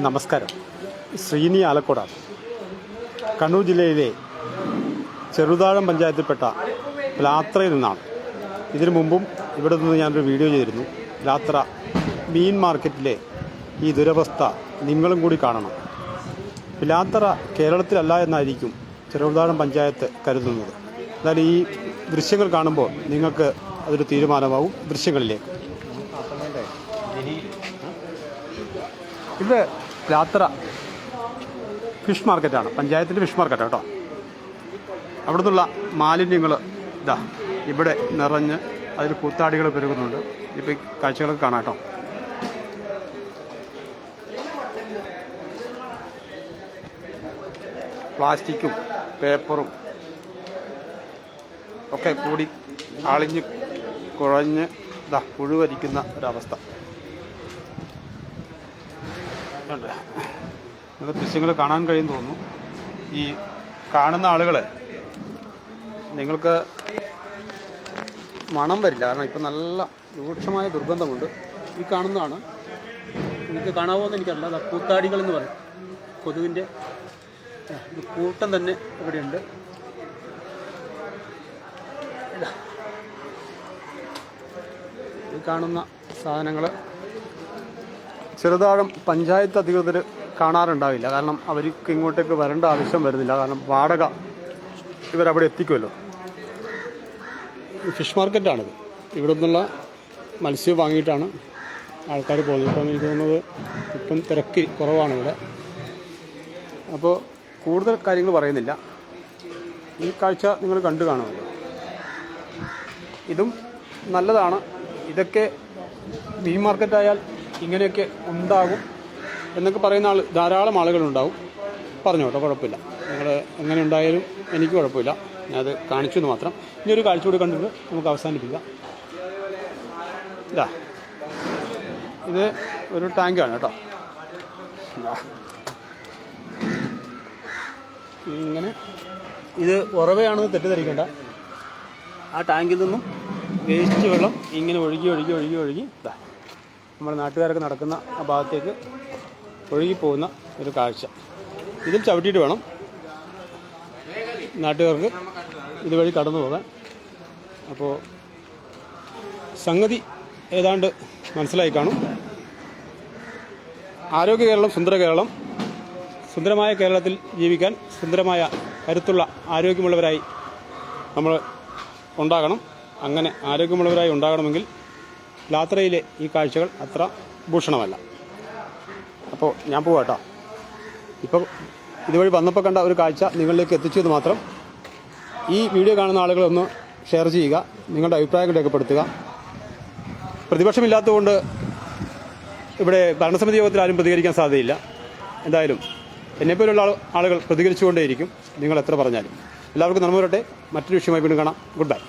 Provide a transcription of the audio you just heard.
നമസ്കാരം. ശ്രീനി ആലക്കോടാണ് കണ്ണൂർ ജില്ലയിലെ ചെറുതാഴം പഞ്ചായത്തിൽപ്പെട്ട ലാത്രയിൽ നിന്നാണ്. ഇതിനു മുമ്പും ഇവിടെ നിന്ന് ഞാനൊരു വീഡിയോ ചെയ്തിരുന്നു. ലാത്ര മീൻ മാർക്കറ്റിലെ ഈ ദുരവസ്ഥ നിങ്ങളും കൂടി കാണണം. ലാത്ര കേരളത്തിലല്ല എന്നായിരിക്കും ചെറുതാഴം പഞ്ചായത്ത് കരുതുന്നത്. എന്നാൽ ഈ ദൃശ്യങ്ങൾ കാണുമ്പോൾ നിങ്ങൾക്ക് അതൊരു തീരുമാനമാവും ദൃശ്യങ്ങളിലേക്ക്. ഇത് യാത്ര ഫിഷ് മാർക്കറ്റാണ്. പഞ്ചായത്തിന്റെ ഫിഷ് മാർക്കറ്റ് കേട്ടോ. അവിടെ നിന്നുള്ള മാലിന്യങ്ങൾ ഇതാ ഇവിടെ നിറഞ്ഞ് അതിൽ കൂത്താടികൾ പെരുകുന്നുണ്ട്. ഇപ്പോൾ കാഴ്ചകളൊക്കെ കാണാം കേട്ടോ. പ്ലാസ്റ്റിക്കും പേപ്പറും ഒക്കെ കൂടി അളിഞ്ഞ് കുഴഞ്ഞ് ഇതാ പുഴുവരിക്കുന്ന ഒരവസ്ഥ. ഉണ്ട്. നിങ്ങൾക്ക് ദൃശ്യങ്ങൾ കാണാൻ കഴിയും തോന്നുന്നു. ഈ കാണുന്ന ആളുകൾ നിങ്ങൾക്ക് മണം വരില്ല. കാരണം ഇപ്പം നല്ല രൂക്ഷമായ ദുർഗന്ധമുണ്ട്. ഈ കാണുന്നതാണ്. നിങ്ങൾക്ക് കാണാമോ എന്ന് എനിക്കറിയില്ല. അത് കൂത്താടികൾ എന്ന് പറയും. കൊതുകിന്റെ ആ, കൂട്ടം തന്നെ ഇവിടെയുണ്ട്. ഈ കാണുന്ന സാധനങ്ങൾ ചെറുതാഴം പഞ്ചായത്ത് അധികൃതർ കാണാറുണ്ടാവില്ല. കാരണം അവർക്ക് ഇങ്ങോട്ടേക്ക് വരേണ്ട ആവശ്യം വരുന്നില്ല. കാരണം വാടക ഇവരവിടെ എത്തിക്കുമല്ലോ. ഫിഷ് മാർക്കറ്റാണിത്. ഇവിടെ നിന്നുള്ള മത്സ്യം വാങ്ങിയിട്ടാണ് ആൾക്കാർ പോകുന്നത്. ഇപ്പം എനിക്ക് തോന്നുന്നത് ഇപ്പം തിരക്ക് കുറവാണ് ഇവിടെ. അപ്പോൾ കൂടുതൽ കാര്യങ്ങൾ പറയുന്നില്ല. ഈ കാഴ്ച നിങ്ങൾ കണ്ടു കാണുമല്ലോ. ഇതും നല്ലതാണ്. ഇതൊക്കെ മീൻ മാർക്കറ്റായാൽ ഇങ്ങനെയൊക്കെ ഉണ്ടാകും എന്നൊക്കെ പറയുന്ന ആൾ ധാരാളം ആളുകളുണ്ടാവും. പറഞ്ഞു കുഴപ്പമില്ല. നിങ്ങൾ എങ്ങനെ ഉണ്ടായാലും എനിക്ക് കുഴപ്പമില്ല. ഞാനത് കാണിച്ചു എന്ന് മാത്രം. ഇനി ഒരു കാഴ്ച കൂടി കണ്ടിട്ട് നമുക്ക് അവസാനിപ്പിക്കാം. ഇതാ. ഇത് ഒരു ടാങ്കാണ് കേട്ടോ. ഇങ്ങനെ. ഇത് ഉറവയാണെന്ന് തെറ്റിദ്ധരിക്കേണ്ട. ആ ടാങ്കിൽ നിന്നും വേസ്റ്റ് വെള്ളം ഇങ്ങനെ ഒഴുകി ഒഴുകി ഒഴുകി ഒഴുകി. ഇതാ. നമ്മുടെ നാട്ടുകാരൊക്കെ നടക്കുന്ന ആ ഭാഗത്തേക്ക് ഒഴുകിപ്പോകുന്ന ഒരു കാഴ്ച. ഇതിൽ ചവിട്ടിയിട്ട് വേണം നാട്ടുകാർക്ക് ഇതുവഴി കടന്നു പോകാൻ. അപ്പോൾ സംഗതി ഏതാണ്ട് മനസ്സിലായി കാണും. ആരോഗ്യ കേരളം സുന്ദര കേരളം. സുന്ദരമായ കേരളത്തിൽ ജീവിക്കാൻ സുന്ദരമായ കരുത്തുള്ള ആരോഗ്യമുള്ളവരായി നമ്മൾ ഉണ്ടാകണം. അങ്ങനെ ആരോഗ്യമുള്ളവരായി ഉണ്ടാകണമെങ്കിൽ ലാത്രയിലെ ഈ കാഴ്ചകൾ അത്ര ഭൂഷണമല്ല. അപ്പോൾ ഞാൻ പോവാട്ടോ ഇപ്പോൾ ഇതുവഴി വന്നപ്പോൾ കണ്ട ഒരു കാഴ്ച നിങ്ങളിലേക്ക് എത്തിച്ചു എന്ന് മാത്രം ഈ വീഡിയോ കാണുന്ന ആളുകളൊന്ന് ഷെയർ ചെയ്യുക നിങ്ങളുടെ അഭിപ്രായങ്ങൾ രേഖപ്പെടുത്തുക. പ്രതിപക്ഷമില്ലാത്തതുകൊണ്ട് ഇവിടെ ഭരണസമിതി യോഗത്തിൽ ആരും പ്രതികരിക്കാൻ സാധ്യതയില്ല. എന്തായാലും എന്നെപ്പോലുള്ള ആളുകൾ പ്രതികരിച്ചുകൊണ്ടേയിരിക്കും. നിങ്ങൾ എത്ര പറഞ്ഞാലും. എല്ലാവർക്കും നന്മ വരട്ടെ. മറ്റൊരു വിഷയമായി വീണ്ടും കാണാം. Good bye